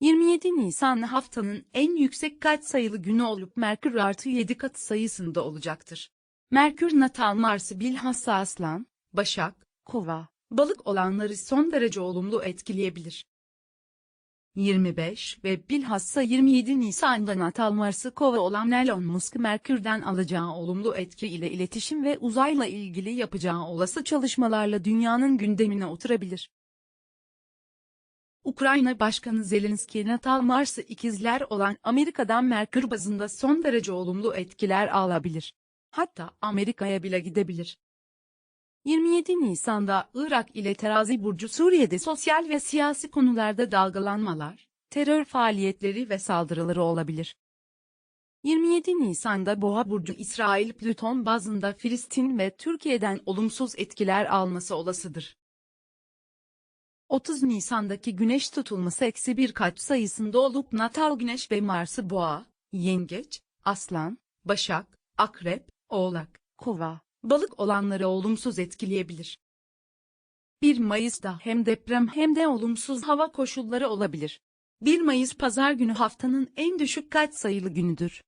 27 Nisan haftanın en yüksek katsayılı günü olup Merkür artı 7 katı sayısında olacaktır. Merkür natal Mars'ı bilhassa Aslan, Başak, Kova, Balık olanları son derece olumlu etkileyebilir. 25 ve bilhassa 27 Nisan'da natal Mars'ı Kova olan Elon Musk Merkür'den alacağı olumlu etki ile iletişim ve uzayla ilgili yapacağı olası çalışmalarla dünyanın gündemine oturabilir. Ukrayna Başkanı Zelenski natal Mars'ı ikizler olan Amerika'dan Merkür bazında son derece olumlu etkiler alabilir. Hatta Amerika'ya bile gidebilir. 27 Nisan'da Irak ile Terazi Burcu Suriye'de sosyal ve siyasi konularda dalgalanmalar, terör faaliyetleri ve saldırıları olabilir. 27 Nisan'da Boğa Burcu İsrail Plüton bazında Filistin ve Türkiye'den olumsuz etkiler alması olasıdır. 30 Nisan'daki güneş tutulması eksi bir kaç sayısında olup natal güneş ve Mars'ı boğa, yengeç, aslan, başak, akrep, oğlak, kova, balık olanları olumsuz etkileyebilir. 1 Mayıs'ta hem deprem hem de olumsuz hava koşulları olabilir. 1 Mayıs pazar günü haftanın en düşük kaç sayılı günüdür.